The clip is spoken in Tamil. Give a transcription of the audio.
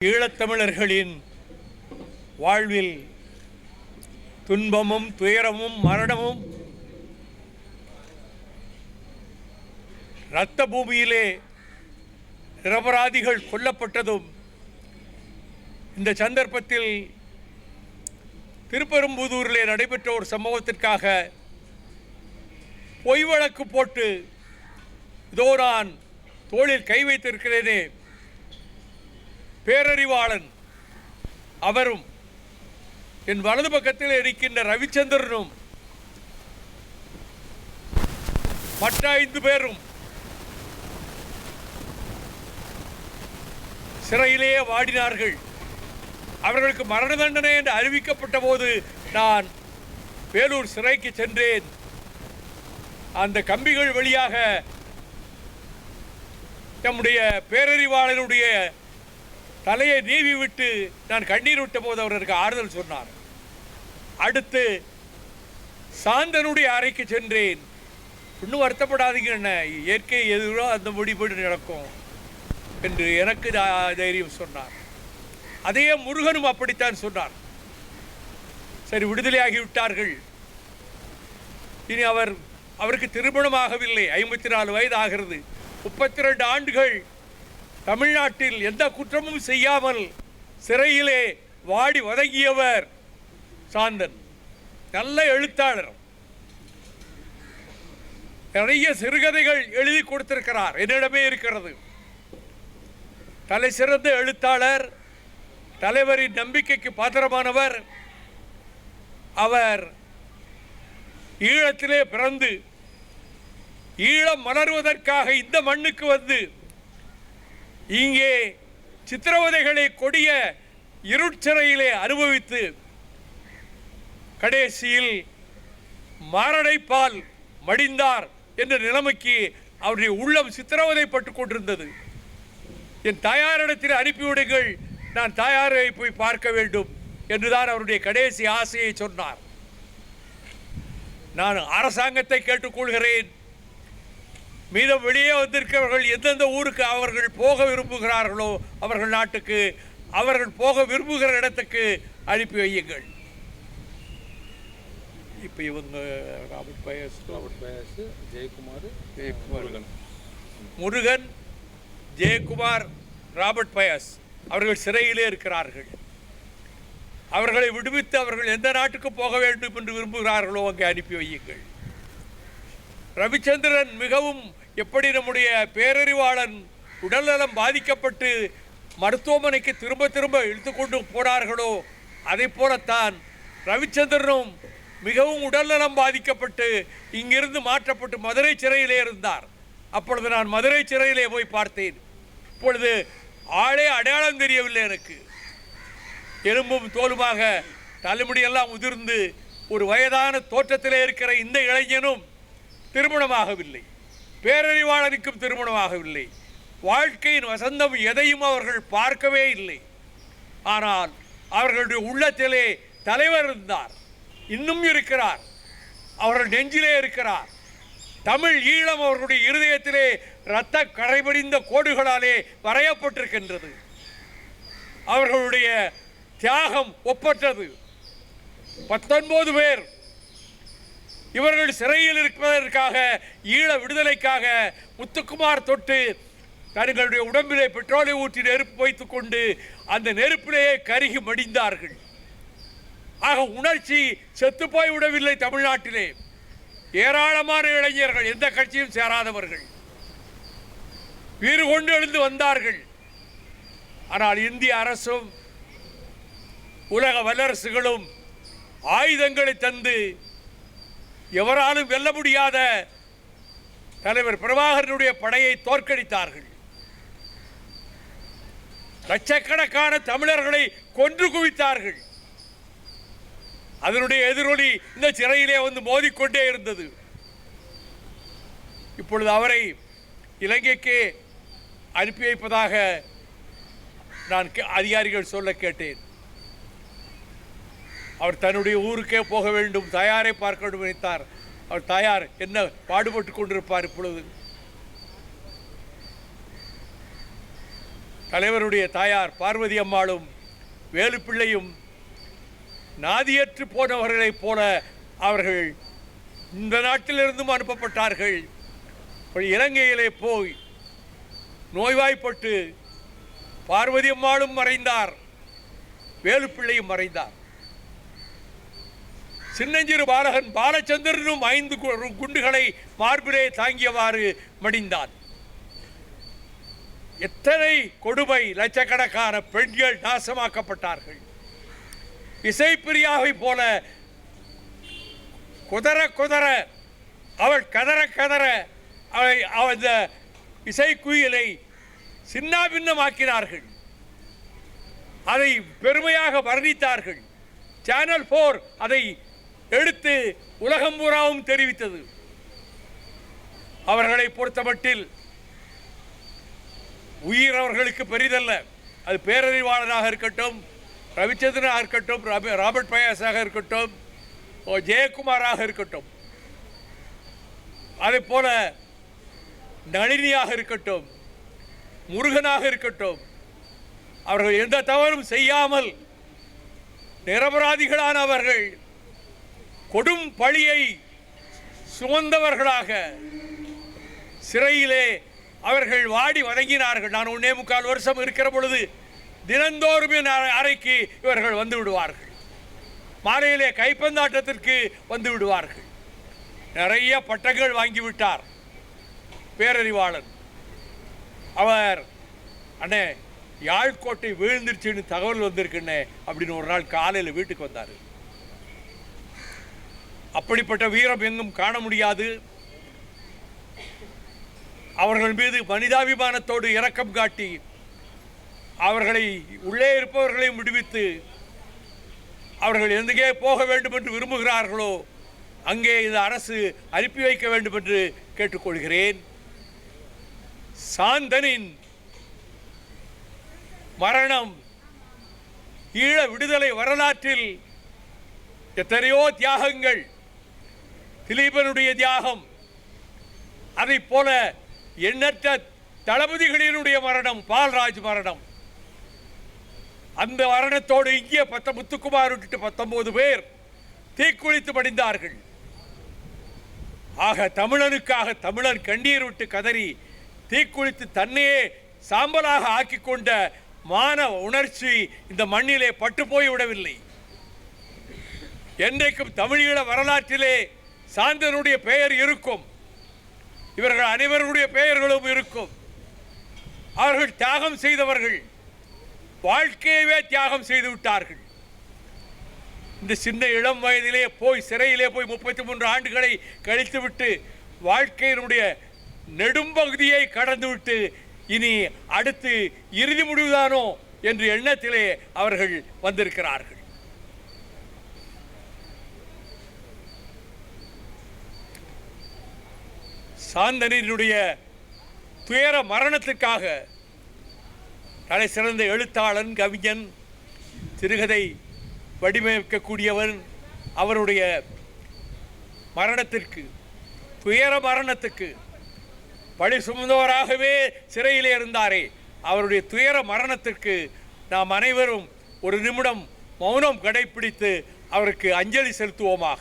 ஈழத்தமிழர்களின் வாழ்வில் துன்பமும் துயரமும் மரணமும் இரத்த பூமியிலே நிரபராதிகள் கொல்லப்பட்டதும் இந்த சந்தர்ப்பத்தில் திருப்பெரும்புதூரிலே நடைபெற்ற ஒரு சம்பவத்திற்காக பொய் வழக்கு போட்டு இதோ நான் தோளில் கை வைத்திருக்கிறேனே பேரறிவாளன் அவரும் என் வலது பக்கத்தில் இருக்கின்ற ரவிச்சந்திரனும் மற்ற ஐந்து பேரும் சிறையிலேயே வாடினார்கள். அவர்களுக்கு மரண தண்டனை என்று அறிவிக்கப்பட்ட போது நான் வேலூர் சிறைக்கு சென்றேன். அந்த கம்பிகள் வழியாக நம்முடைய பேரறிவாளனுடைய தலையை நீவி விட்டு நான் கண்ணீர் விட்ட போது அவர் ஆறுதல் சொன்னார். அடுத்து சாந்தனுடைய அறைக்கு சென்றேன். இன்னும் வருத்தப்படாதீங்க என்ன இயற்கை எதுவோ அந்த முடிபடி நடக்கும் என்று எனக்கு த- தைரியம் சொன்னார். அதே முருகனும் அப்படித்தான் சொன்னார். சரி விடுதலையாகி விட்டார்கள் இனி அவர் அவருக்கு திருமணமாகவில்லை ஐம்பத்தி நாலு வயது ஆகிறது. முப்பத்தி ரெண்டு ஆண்டுகள் தமிழ்நாட்டில் எந்த குற்றமும் செய்யாமல் சிறையிலே வாடி வதங்கியவர் சாந்தன். நல்ல எழுத்தாளர். நிறைய சிறுகதைகள் எழுதி கொடுத்திருக்கிறார். என்னிடமே இருக்கிறது. தலை சிறந்த எழுத்தாளர் தலைவரின் நம்பிக்கைக்கு பாத்திரமானவர். அவர் ஈழத்திலே பிறந்து ஈழம் மலர்வதற்காக இந்த மண்ணுக்கு வந்து இங்கே சித்திரவதைகளை கொடிய இருட்சிறையிலே அனுபவித்து கடைசியில் மாரடைப்பால் மடிந்தார் என்ற நிலைமைக்கு அவருடைய உள்ளம் சித்திரவதைப்பட்டு கொண்டிருந்தது. என் தாயாரிடத்தில் அனுப்பிவிடுங்கள் நான் தாயாரை போய் பார்க்க வேண்டும் என்றுதான் அவருடைய கடைசி ஆசையை சொன்னார். நான் அரசாங்கத்தை கேட்டுக்கொள்கிறேன் மீதம் வெளியே வந்திருக்கிறவர்கள் எந்தெந்த ஊருக்கு அவர்கள் போக விரும்புகிறார்களோ அவர்கள் நாட்டுக்கு அவர்கள் போக விரும்புகிற இடத்துக்கு அனுப்பி வையுங்கள். இப்போ இவங்க Robert Payas. Robert Payas Jayakumar Jayakumar. Murugan. Murugan Jayakumar Robert Payas அவர்கள் சிறையிலே இருக்கிறார்கள். அவர்களை விடுவித்து அவர்கள் எந்த நாட்டுக்கு போக வேண்டும் என்று விரும்புகிறார்களோ அங்கே அனுப்பி வையுங்கள். ரவிச்சந்திரன் மிகவும் எப்படி நம்முடைய பேரறிவாளன் உடல்நலம் பாதிக்கப்பட்டு மருத்துவமனைக்கு திரும்ப திரும்ப இழுத்து கொண்டு போனார்களோ அதை போலத்தான் ரவிச்சந்திரனும் மிகவும் உடல்நலம் பாதிக்கப்பட்டு இங்கிருந்து மாற்றப்பட்டு மதுரை சிறையிலே இருந்தார். அப்பொழுது நான் மதுரை சிறையிலே போய் பார்த்தேன். இப்பொழுது ஆளே அடையாளம் தெரியவில்லை எனக்கு. எலும்பும் தோலுமாக தலைமுடியெல்லாம் உதிர்ந்து ஒரு வயதான தோற்றத்திலே இருக்கிற இந்த இளைஞனும் திருமணமாகவில்லை. பேரறிவாளனுக்கும் திருமணமாகவில்லை வாழ்க்கையின் வசந்தம் எதையும் அவர்கள் பார்க்கவே இல்லை. ஆனால் அவர்களுடைய உள்ளத்திலே தலைவர் இருந்தார். இன்னும் இருக்கிறார். அவர்கள் நெஞ்சிலே இருக்கிறார். தமிழ் ஈழம் அவர்களுடைய இருதயத்திலே இரத்த கரைபடிந்த கோடுகளாலே வரையப்பட்டிருக்கின்றது. அவர்களுடைய தியாகம் ஒப்பற்றது. பத்தொன்பது பேர் இவர்கள் சிறையில் இருப்பதற்காக ஈழ விடுதலைக்காக முத்துக்குமார் தொட்டு தங்களுடைய உடம்பிலே பெட்ரோலை ஊற்றி நெருப்பு வைத்துக் கொண்டு அந்த நெருப்பிலேயே கருகி மடிந்தார்கள். ஆக உணர்ச்சி செத்துப்போய் விடவில்லை தமிழ்நாட்டிலே. ஏராளமான இளைஞர்கள் எந்த கட்சியும் சேராதவர்கள். வீறு கொண்டு எழுந்து வந்தார்கள். ஆனால் இந்திய அரசும் உலக வல்லரசுகளும் ஆயுதங்களை தந்து எவராலும் வெல்ல முடியாத தலைவர் பிரபாகரனுடைய படையை தோற்கடித்தார்கள். லட்சக்கணக்கான தமிழர்களை கொன்று குவித்தார்கள். அதனுடைய எதிரொலி இந்த சிறையிலே வந்து மோதிக்கொண்டே இருந்தது. இப்பொழுது அவரை இலங்கைக்கு அனுப்பி வைப்பதாக நான் கே- அதிகாரிகள் சொல்ல கேட்டேன். அவர் தன்னுடைய ஊருக்கே போக வேண்டும் தாயாரை பார்க்க வேண்டும் நினைத்தார். அவர் தாயார் என்ன பாடுபட்டு கொண்டிருப்பார் இப்பொழுது? தலைவருடைய தாயார் பார்வதி அம்மாளும் வேலுப்பிள்ளையும் நாதியற்று போனவர்களைப் போல அவர்கள் இந்த நாட்டிலிருந்தும் அனுப்பப்பட்டார்கள். இலங்கையிலே போய் நோய்வாய்ப்பட்டு பார்வதி அம்மாளும் மறைந்தார் வேலுப்பிள்ளையும் மறைந்தார். சின்னஞ்சிறு பாலகன் பாலச்சந்திரனும் ஐந்து குண்டுகளை மார்பிலே தாங்கியவாறு மடிந்தான். எத்தனை கொடுமை லட்சக்கணக்கான பெண்கள் நாசமாக்கப்பட்டார்கள். இசைப்பிரியாவை போல குதற குதற அவள் கதற கதற அவளை அந்த இசைக்குயிலை சின்னாபின்னமாக்கினார்கள். அதை பெருமையாக வர்ணித்தார்கள். சேனல் ஃபோர் அதை எடுத்து உலகம் பூராவும் தெரிவித்தது. அவர்களை பொறுத்தமட்டில் உயிர் அவர்களுக்கு பெரிதல்ல. அது பேரறிவாளனாக இருக்கட்டும் ரவிச்சந்திரனாக இருக்கட்டும் ராப- ராபர்ட் பயாஸாக இருக்கட்டும் ஓ ஜெயக்குமாராக இருக்கட்டும். அதே போல நளினியாக இருக்கட்டும் முருகனாக இருக்கட்டும் அவர்கள் எந்த தவறும் செய்யாமல் நிரபராதிகளான அவர்கள் கொடும் பழியை சுமந்தவர்களாக சிறையிலே அவர்கள் வாடி வதங்கினார்கள் நான் ஒன்னே முக்கால் வருஷம் இருக்கிற பொழுது தினந்தோறும் என் அறை- அறைக்கு இவர்கள் வந்து விடுவார்கள். மாலையிலே கைப்பந்தாட்டத்திற்கு வந்து விடுவார்கள். நிறைய பட்டங்கள் வாங்கிவிட்டார் பேரறிவாளன். அவர் அண்ணே யாழ்கோட்டை வீழ்ந்துருச்சுன்னு தகவல் வந்திருக்குண்ணே அப்படின்னு ஒரு நாள் காலையில் வீட்டுக்கு வந்தார். அப்படிப்பட்ட வீரம் எங்கும் காண முடியாது. அவர்கள் மீது மனிதாபிமானத்தோடு இரக்கம் காட்டி அவர்களை உள்ளே இருப்பவர்களையும் விடுவித்து அவர்கள் எங்கே போக வேண்டும் என்று விரும்புகிறார்களோ அங்கே இந்த அரசு அனுப்பி வைக்க வேண்டும் என்று கேட்டுக்கொள்கிறேன். சாந்தனின் மரணம் ஈழ விடுதலை வரலாற்றில் எத்தனையோ தியாகங்கள் திலீபனுடைய தியாகம். அதைப் போல எண்ணற்ற தளபதிகளினுடைய மரணம் பால்ராஜ் மரணம். அந்த மரணத்தோடு இங்கே பத்த முத்துக்குமார் விட்டுட்டு பத்தொன்பது பேர் தீக்குளித்து மடிந்தார்கள். ஆக தமிழனுக்காக தமிழன் கண்ணீர் விட்டு கதறி தீக்குளித்து தன்னையே சாம்பலாக ஆக்கி கொண்ட மான உணர்ச்சி இந்த மண்ணிலே பட்டு போய் விடவில்லை. என்றைக்கும் தமிழீழ வரலாற்றிலே சாந்தனுடைய பெயர் இருக்கும். இவர்கள் அனைவருடைய பெயர்களும் இருக்கும். அவர்கள் தியாகம் செய்தவர்கள் வாழ்க்கையவே தியாகம் செய்து விட்டார்கள். இந்த சின்ன இளம் வயதிலே போய் சிறையிலே போய் முப்பத்தி மூன்று ஆண்டுகளை கழித்துவிட்டு வாழ்க்கையினுடைய நெடும்பகுதியை கடந்துவிட்டு இனி அடுத்து இறுதி முடிவுதானோ என்று எண்ணத்திலே அவர்கள் வந்திருக்கிறார்கள். சாந்தனினுடைய துயர மரணத்திற்காக தலை சிறந்த எழுத்தாளன் கவிஞன் சிறுகதை வடிவமைக்கக்கூடியவன் அவருடைய மரணத்திற்கு துயர மரணத்துக்கு பழி சுமந்தவராகவே சிறையில் இருந்தாரே. அவருடைய துயர மரணத்திற்கு நாம் அனைவரும் ஒரு நிமிடம் மௌனம் கடைப்பிடித்து அவருக்கு அஞ்சலி செலுத்துவோமாக.